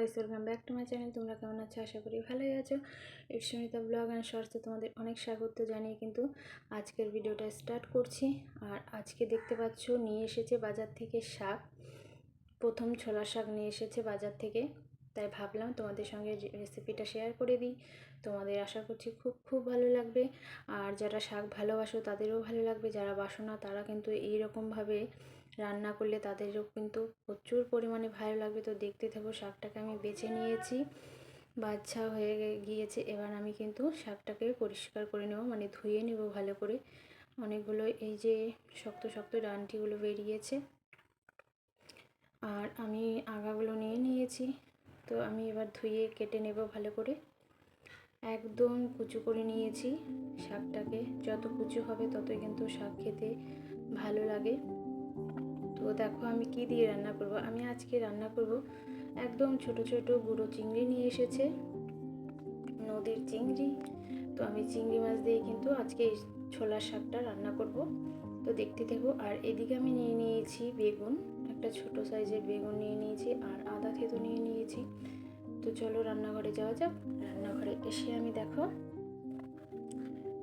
Guys welcome back to my channel তোমরা কেমন আছো? আশা করি ভালোই আছো। সুনিতা ব্লগ অ্যান্ড শর্টসে তোমাদের অনেক স্বাগত জানিয়ে কিন্তু আজকের ভিডিওটা স্টার্ট করছি। আর আজকে দেখতে পাচ্ছ, নিয়ে এসেছে বাজার থেকে শাক। প্রথম ছোলা শাক নিয়ে এসেছে বাজার থেকে। তাই ভাবলাম তোমাদের সঙ্গে রেসিপিটা শেয়ার করে দিই। তোমাদের আশা করছি খুব খুব ভালো লাগবে। আর যারা শাক ভালোবাসো, তাদেরও ভালো লাগবে। যারা বাসো না, তারা কিন্তু এইরকমভাবে রান্না করলে তাদেরও কিন্তু প্রচুর পরিমাণে ভালো লাগবে। তো দেখতে থাকো, শাকটাকে আমি বেছে নিয়েছি। বাচ্চা হয়ে গিয়েছে। এবার আমি কিন্তু শাকটাকে পরিষ্কার করে নেব মানে ধুয়ে নেব ভালো করে। অনেকগুলো এই যে শক্ত শক্ত ডান্টিগুলো বেরিয়েছে। আর আমি আগাগুলো নিয়ে নিয়েছি। তো আমি এবার ধুয়ে কেটে নেব ভালো করে। একদম কুচু করে নিয়েছি শাকটাকে। যত কুচু হবে ততই কিন্তু শাক খেতে ভালো লাগে। তো দেখো আমি কি দিয়ে রান্না করব? আমি আজকে রান্না করব একদম ছোট ছোট গুঁড়ো চিংড়ি নিয়ে এসেছে, নদীর চিংড়ি। তো আমি চিংড়ি মাছ দিয়ে কিন্তু আজকে এই ছোলার শাকটা রান্না করব। তো দেখতে থাকো, আর এদিকে আমি নিয়ে নিয়েছি বেগুন, একটা ছোট সাইজের বেগুন নিয়ে নিয়েছি আর আদা থেতো নিয়ে নিয়েছি। তো চলো রান্নাঘরে যাওয়া যাক, রান্নাঘরে এসে আমি দেখো,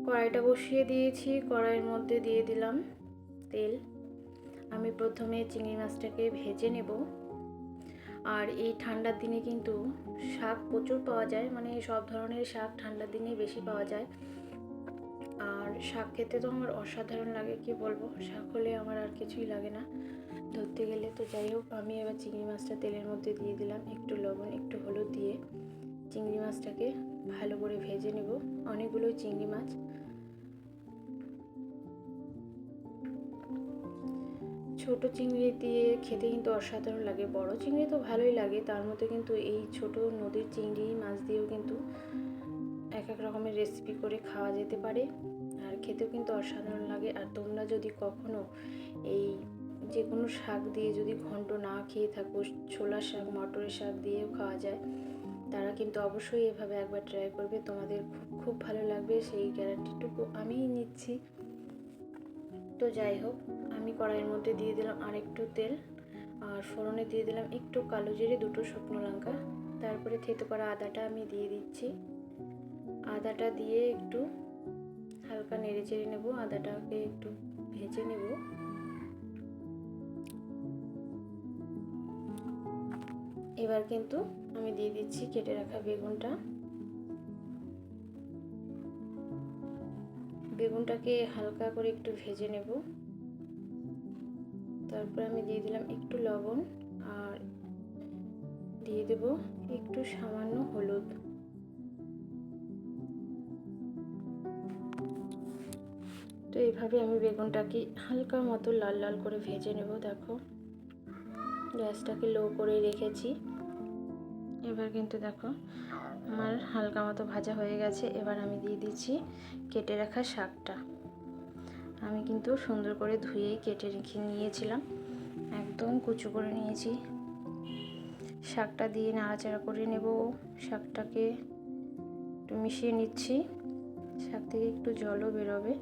কড়াইটা বসিয়ে দিয়েছি, কড়াইয়ের মধ্যে দিয়ে দিলাম তেল। আমি প্রথমে চিংড়ি মাছটাকে ভেজে নেব। আর এই ঠান্ডার দিনে কিন্তু শাক প্রচুর পাওয়া যায় মানে সব ধরনের শাক ঠান্ডার দিনে বেশি পাওয়া যায়। আর শাক খেতে তো আমার অসাধারণ লাগে, কি বলব? শাক হলে আমার আর কিছুই লাগে না। ধরতে গেলে তো যাই হোক, আমি এবার চিংড়ি মাছটা তেলের মধ্যে দিয়ে দিলাম, একটু লবণ, একটু হলুদ দিয়ে। চিংড়ি মাছটাকে ভালো করে ভেজে নেব। অনেকগুলো চিংড়ি মাছ। ছোট চিংড়ি দিয়ে খেতে কিন্তু অসাধারণ লাগে, বড় চিংড়ি তো ভালোই লাগে, তার মধ্যে কিন্তু এই ছোট নদীর চিংড়ি মাছ দিয়েও কিন্তু এক এক রকমের রেসিপি করে খাওয়া যেতে পারে, আর খেতেও কিন্তু অসাধারণ লাগে, আর তোমরা যদি কখনো এই যে কোনো শাক দিয়ে যদি ঘন্ট না খেয়ে থাকো, ছোলার শাক, মটরের শাক দিয়েও খাওয়া যায়, তারা কিন্তু অবশ্যই এভাবে একবার ট্রাই করবে, তোমাদের খুব খুব ভালো লাগবে, সেই গ্যারান্টিটুকু আমিই নিচ্ছি। তো যাই হোক, আমি কড়াইয়ের মধ্যে দিয়ে দিলাম আর একটু তেল আর ফোড়নে দিয়ে দিলাম একটু কালো জিরে, দুটো শুকনো লঙ্কা। তারপরে থেতো করা আদাটা আমি দিয়ে দিচ্ছি। আদাটা দিয়ে একটু হালকা নেড়ে চেড়ে নেব, আদাটাকে একটু ভেজে নেব। এবার কিন্তু আমি দিয়ে দিচ্ছি কেটে রাখা বেগুনটা। বেগুনটাকে হালকা করে একটু ভেজে নেব। তারপর আমি দিয়ে দিলাম একটু লবণ আর দিয়ে দেব একটু সামান্য হলুদ। তো এইভাবে আমি বেগুনটাকে হালকা মতো লাল লাল করে ভেজে নেব, দেখো। গ্যাসটাকে লো করে রেখেছি। এবার কিন্তু দেখো, আমার হালকা মতো ভাজা হয়ে গেছে। এবার আমি দিয়ে দিচ্ছি কেটে রাখা শাকটা। আমি কিন্তু সুন্দর করে ধুয়ে কেটে রেখে নিয়েছিলাম। একদম কুচু করে নিয়েছি। শাকটা দিয়ে নাড়াচাড়া করে নেব। শাকটাকে একটু মিশিয়ে নিচ্ছি। শাক থেকে একটু জলও বেরোবে।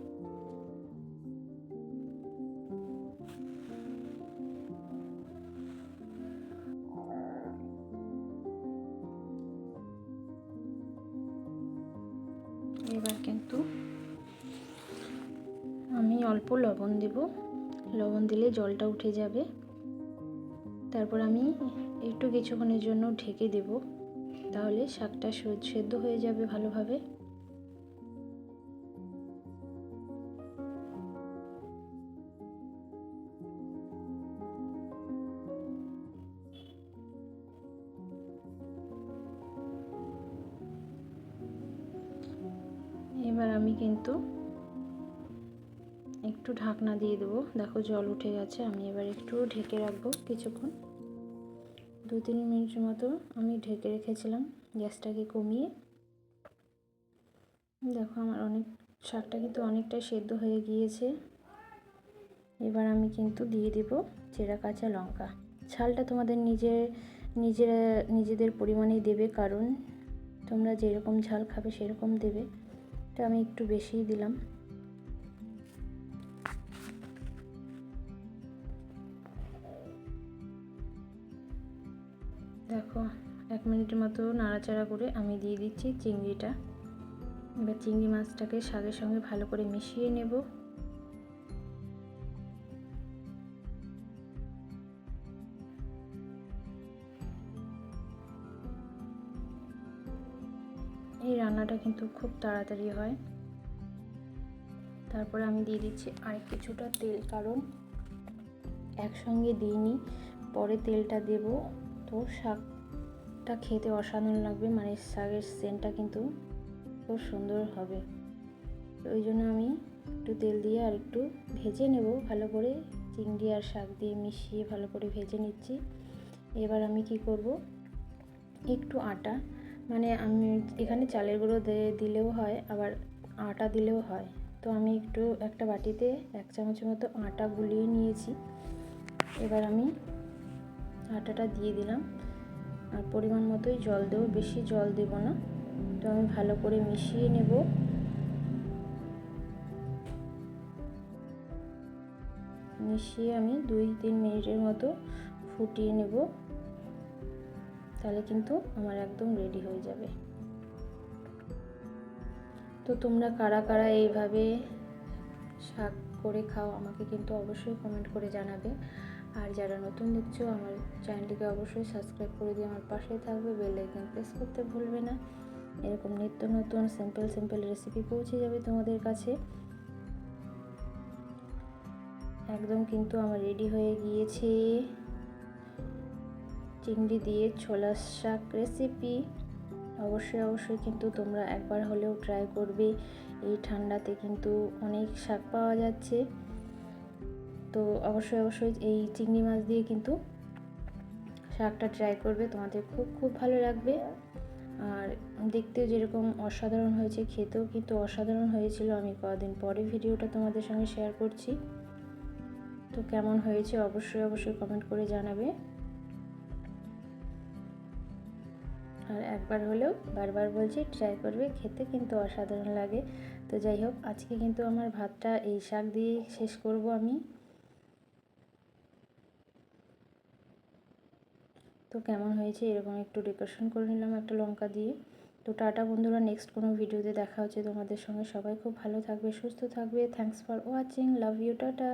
অল্প লবণ দেব। লবণ দিলে জলটা উঠে যাবে। তারপর আমি একটু কিছুক্ষণের জন্য ঢেকে দেব। তাহলে শাকটা সেদ্ধ হয়ে যাবে ভালোভাবে। এবার আমি কিন্তু একটু ঢাকনা দিয়ে দেবো। দেখো জল উঠে গেছে, আমি এবার একটু ঢেকে রাখব কিছুক্ষণ। দু তিন মিনিটের মতো আমি ঢেকে রেখেছিলাম গ্যাসটাকে কমিয়ে। দেখো আমার অনেক, শাকটা কিন্তু অনেকটাই সেদ্ধ হয়ে গিয়েছে। এবার আমি কিন্তু দিয়ে দেব চেরা কাঁচা লঙ্কা। ঝালটা তোমাদের নিজের, নিজেরা, নিজেদের পরিমাণেই দেবে, কারণ তোমরা যেরকম ঝাল খাবে সেরকম দেবে। তো আমি একটু বেশিই দিলাম। দেখো, এক মিনিটের মতো নাড়াচাড়া করে আমি দিয়ে দিচ্ছি চিংড়িটা। এবার চিংড়ি মাছটাকে শাকের সঙ্গে ভালো করে মিশিয়ে নেব। এই রান্নাটা কিন্তু খুব তাড়াতাড়ি হয়। তারপরে আমি দিয়ে দিচ্ছি আর কিছুটা তেল, কারণ একসঙ্গে দিইনি, পরে তেলটা দেব। তো শাকটা খেতে অসাধারণ লাগবে। মানে শাকের সেন্টটা কিন্তু খুব সুন্দর হবে। ওই জন্য আমি একটু তেল দিয়ে আর একটু ভেজে নেব। ভালো করে চিংড়ি আর শাক দিয়ে মিশিয়ে ভালো করে ভেজে নিচ্ছি। এবার আমি কি করব? একটু আটা। মানে আমি এখানে চালের গুঁড়ো দিলেও হয়, আবার আটা দিলেও হয়। তো আমি একটু একটা বাটিতে এক চামচের মতো আটা গুলিয়ে নিয়েছি। এবার আমি আটাটা দিয়ে দিলাম। আর পরিমাণ মতোই জল দেবো, বেশি জল দেব না। তো আমি ভালো করে মিশিয়ে নেব। মিশিয়ে আমি দুই তিন মিনিটের মতো ফুটিয়ে নেব। তাহলে কিন্তু আমার একদম রেডি হয়ে যাবে। তো তোমরা কারা কারা এইভাবে শাক করে খাও, আমাকে কিন্তু অবশ্যই কমেন্ট করে জানাবে। আর যারা নতুন দেখছ, আমার চ্যানেলটিকে অবশ্যই সাবস্ক্রাইব করে দিয়ে আমার পাশে থাকবে, বেল আইকন প্রেস করতে ভুলবে না। এরকম নিত্য নতুন সিম্পল সিম্পল রেসিপি পৌঁছে যাবে তোমাদের কাছে। একদম কিন্তু আমার রেডি হয়ে গিয়েছে। চিংড়ি দিয়ে ছোলা শাক রেসিপি অবশ্যই অবশ্যই কিন্তু তোমরা একবার হলেও ট্রাই করবে। এই ঠান্ডাতে কিন্তু অনেক শাক পাওয়া যাচ্ছে। তো অবশ্যই অবশ্যই এই চিংড়ি মাছ দিয়ে কিন্তু শাকটা ট্রাই করবে। তোমাদের খুব খুব ভালো লাগবে। আর দেখতেও যেরকম অসাধারণ হয়েছে, খেতেও কিন্তু অসাধারণ হয়েছিল। আমি কদিন পরে ভিডিওটা তোমাদের সঙ্গে শেয়ার করছি। তো কেমন হয়েছে অবশ্যই অবশ্যই কমেন্ট করে জানাবে। আর একবার হলেও বারবার বলছি ট্রাই করবে, খেতে কিন্তু অসাধারণ লাগে। তো যাই হোক, আজকে কিন্তু আমার ভাতটা এই শাক দিয়ে শেষ করব আমি। তো কেমন হয়েছে এরকম একটু ডেকোরেশন করে নিলাম একটা লঙ্কা দিয়ে। তো টাটা বন্ধুরা নেক্সট কোনো ভিডিওতে দেখা হচ্ছে তোমাদের সঙ্গে। সবাই খুব ভালো থাকবে, সুস্থ থাকবে। Thanks for watching love you tata